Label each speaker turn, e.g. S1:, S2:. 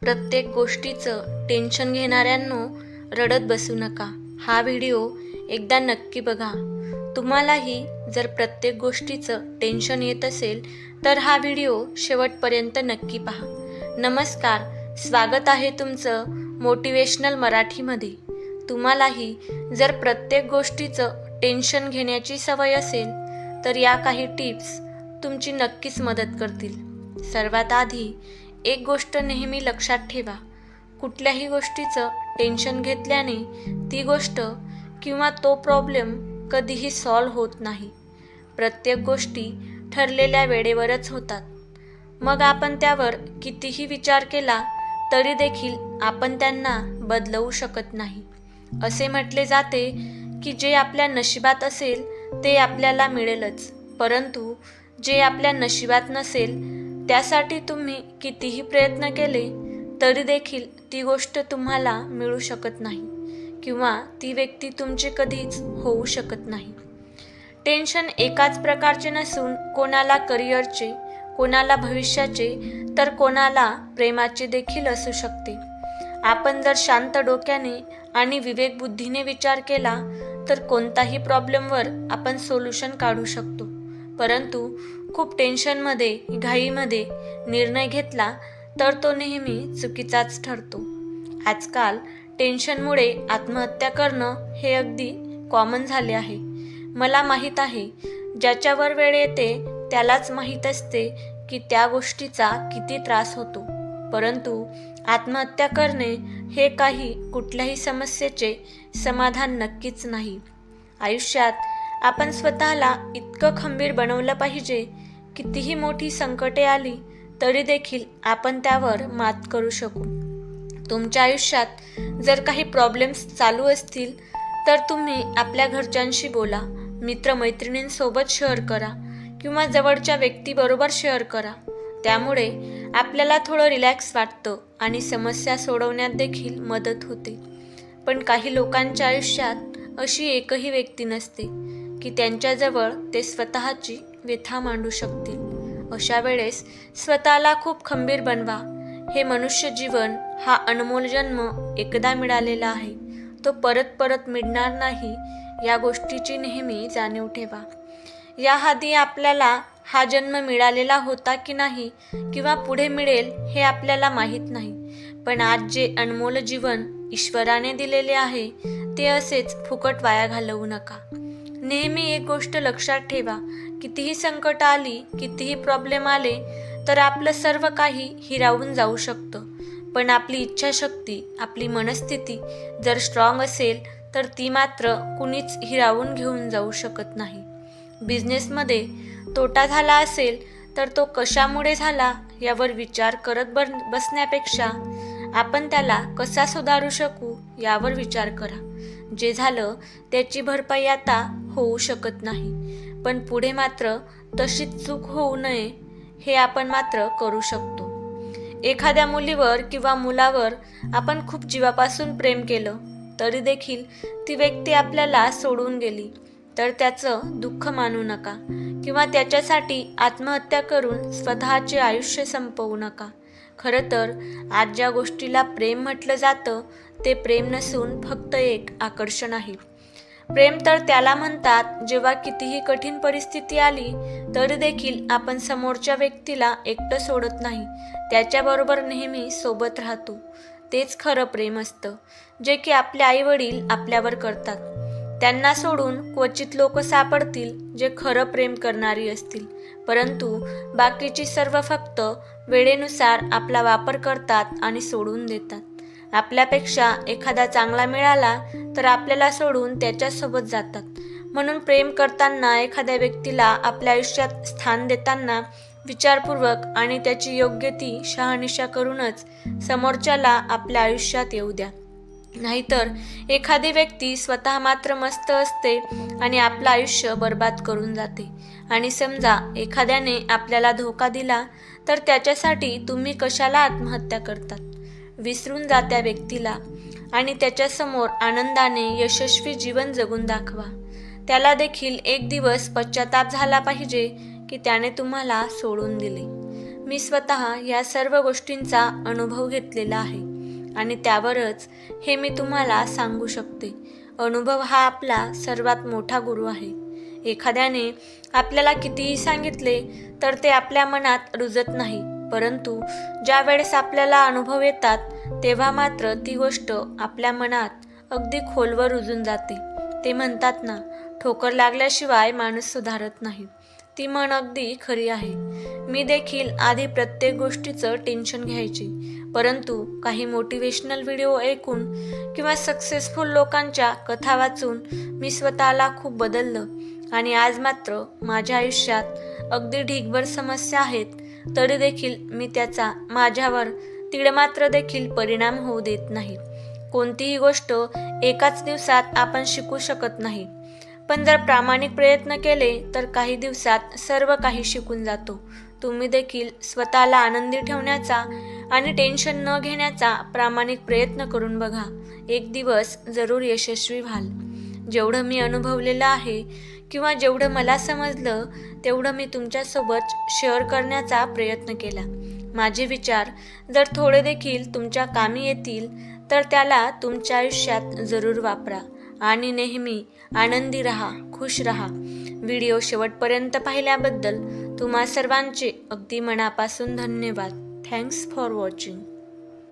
S1: प्रत्येक गोष्टीचं टेन्शन घेणाऱ्यांनो रडत बसू नका. हा व्हिडिओ एकदा नक्की बघा. तुम्हालाही जर प्रत्येक गोष्टीचं टेन्शन येत असेल तर हा व्हिडिओ शेवटपर्यंत नक्की पहा. नमस्कार. स्वागत आहे तुमचं मोटिवेशनल मराठीमध्ये. तुम्हालाही जर प्रत्येक गोष्टीचं टेन्शन घेण्याची सवय असेल तर या काही टिप्स तुमची नक्कीच मदत करतील. सर्वात आधी एक गोष्ट नेहमी लक्षात ठेवा. कुठल्याही गोष्टीचं टेन्शन घेतल्याने ती गोष्ट किंवा तो प्रॉब्लेम कधीही सॉल्व होत नाही. प्रत्येक गोष्टी ठरलेल्या वेळेवरच होतात. मग आपण त्यावर कितीही विचार केला तरी देखील आपण त्यांना बदलवू शकत नाही. असे म्हटले जाते की जे आपल्या नशिबात असेल ते आपल्याला मिळेलच. परंतु जे आपल्या नशिबात नसेल त्यासाठी तुम्ही कितीही प्रयत्न केले तरी देखील ती गोष्ट तुम्हाला मिळू शकत नाही किंवा ती व्यक्ती तुमची कधीच होऊ शकत नाही. टेन्शन एकाच प्रकारचे नसून कोणाला करिअरचे कोणाला भविष्याचे तर कोणाला प्रेमाचे देखील असू शकते. आपण जर शांत डोक्याने आणि विवेकबुद्धीने विचार केला तर कोणताही प्रॉब्लेमवर आपण सोल्युशन काढू शकतो. परंतु खूप टेन्शनमध्ये घाईमध्ये निर्णय घेतला तर तो नेहमी चुकीचाच ठरतो. आजकाल टेन्शनमुळे आत्महत्या करणं हे अगदी कॉमन झाले आहे. मला माहीत आहे ज्याच्यावर वेळ येते त्यालाच माहीत असते की त्या गोष्टीचा किती त्रास होतो. परंतु आत्महत्या करणे हे काही कुठल्याही समस्येचे समाधान नक्कीच नाही. आयुष्यात आपण स्वतःला इतकं खंबीर बनवलं पाहिजे कितीही मोठी संकटे आली तरी देखील आपण त्यावर मात करू शकू. तुमच्या आयुष्यात जर काही प्रॉब्लेम्स चालू असतील तर तुम्ही आपल्या घरच्यांशी बोला मित्रमैत्रिणींसोबत शेअर करा किंवा जवळच्या व्यक्तीबरोबर शेअर करा. त्यामुळे आपल्याला थोडं रिलॅक्स वाटतं आणि समस्या सोडवण्यात देखील मदत होते. पण काही लोकांच्या आयुष्यात अशी एकही व्यक्ती नसते. की त्यांच्याजवळ ते स्वतःची व्यथा मांडू शकतील. अशा वेळेस स्वतःला खूप खंबीर बनवा. हे मनुष्य जीवन हा अनमोल जन्म एकदा मिळालेला आहे. तो परत परत मिळणार नाही या गोष्टीची नेहमी जाणीव ठेवा. या आधी आपल्याला हा जन्म मिळालेला होता की नाही किंवा पुढे मिळेल हे आपल्याला माहीत नाही. पण आज जे अनमोल जीवन ईश्वराने दिलेले आहे ते असेच फुकट वाया घालवू नका. नेहमी एक गोष्ट लक्षात ठेवा कितीही संकट आली कितीही प्रॉब्लेम आले तर आपलं सर्व काही हिरावून जाऊ शकतं. पण आपली इच्छाशक्ती आपली मनस्थिती जर स्ट्रॉंग असेल तर ती मात्र कुणीच हिरावून घेऊन जाऊ शकत नाही. बिझनेसमध्ये तोटा झाला असेल तर तो कशामुळे झाला यावर विचार करत बन बसण्यापेक्षा आपण त्याला कसा सुधारू शकू यावर विचार करा. जे झालं त्याची भरपाई आता होऊ शकत नाही. पण पुढे मात्र तशीच चूक होऊ नये हे आपण मात्र करू शकतो. एखाद्या मुलीवर किंवा मुलावर आपण खूप जीवापासून प्रेम केलं तरी देखील ती व्यक्ती आपल्याला सोडून गेली. तर त्याचं दुःख मानू नका किंवा त्याच्यासाठी आत्महत्या करून स्वतःचे आयुष्य संपवू नका. खरं तर आज ज्या गोष्टीला प्रेम म्हटलं जातं ते प्रेम नसून फक्त एक आकर्षण आहे. प्रेम तर त्याला म्हणतात जेव्हा कितीही कठीण परिस्थिती आली तरी देखील आपण समोरच्या व्यक्तीला एकटं सोडत नाही. त्याच्याबरोबर नेहमी सोबत राहतो. तेच खरं प्रेम असतं जे की आपले आईवडील आपल्यावर करतात. त्यांना सोडून क्वचित लोक सापडतील जे खरं प्रेम करणारी असतील. परंतु बाकीची सर्व फक्त वेळेनुसार आपला वापर करतात आणि सोडून देतात. आपल्यापेक्षा एखादा चांगला मिळाला तर आपल्याला सोडून त्याच्यासोबत जातात. म्हणून प्रेम करताना एखाद्या व्यक्तीला आपल्या आयुष्यात स्थान देताना विचारपूर्वक आणि त्याची योग्य ती शहानिशा करूनच समोरच्याला आपल्या आयुष्यात येऊ द्या. नाहीतर एखादी व्यक्ती स्वतः मात्र मस्त असते आणि आपलं आयुष्य बर्बाद करून जाते. आणि समजा एखाद्याने आपल्याला धोका दिला तर त्याच्यासाठी तुम्ही कशाला आत्महत्या करतात? विसरून जा त्या व्यक्तीला आणि त्याच्यासमोर आनंदाने यशस्वी जीवन जगून दाखवा. त्याला देखील एक दिवस पश्चाताप झाला पाहिजे की त्याने तुम्हाला सोडून दिले. मी स्वतः या सर्व गोष्टींचा अनुभव घेतलेला आहे आणि त्यावरच हे मी तुम्हाला सांगू शकते. अनुभव हा आपला सर्वात मोठा गुरु आहे. एखाद्याने आपल्याला कितीही सांगितले तर ते आपल्या मनात रुजत नाही. परंतु ज्या वेळेस आपल्याला अनुभव येतात तेव्हा मात्र ती गोष्ट आपल्या मनात अगदी खोलवर रुजून जाते. ते म्हणतात ना ठोकर लागल्याशिवाय माणूस सुधारत नाही. ती म्हण अगदी खरी आहे. मी देखील आधी प्रत्येक गोष्टीचं टेन्शन घ्यायची. परंतु काही मोटिवेशनल व्हिडिओ ऐकून किंवा सक्सेसफुल लोकांच्या कथा वाचून मी स्वतःला खूप बदललं. आणि आज मात्र माझ्या आयुष्यात अगदी ढीगभर समस्या आहेत तरी देखील मी त्याचा माझ्यावर तिळमात्र देखील परिणाम होऊ देत नाही. कोणतीही गोष्ट एकाच दिवसात आपण शिकू शकत नाही. पण जर प्रामाणिक प्रयत्न केले तर काही दिवसात सर्व काही शिकून जातो. तुम्ही देखील स्वतःला आनंदी ठेवण्याचा आणि टेन्शन न घेण्याचा प्रामाणिक प्रयत्न करून बघा. एक दिवस जरूर यशस्वी व्हाल. जेवढं मी अनुभवलेलं आहे किंवा जेवढं मला समजलं तेवढं मी तुमच्यासोबत शेअर करण्याचा प्रयत्न केला. माझे विचार जर थोडे देखील तुमच्या कामी येतील तर त्याला तुमच्या आयुष्यात जरूर वापरा आणि नेहमी आनंदी राहा खुश राहा. व्हिडिओ शेवटपर्यंत पाहिल्याबद्दल तुम्हा सर्वांचे अगदी मनापासून धन्यवाद. Thanks for watching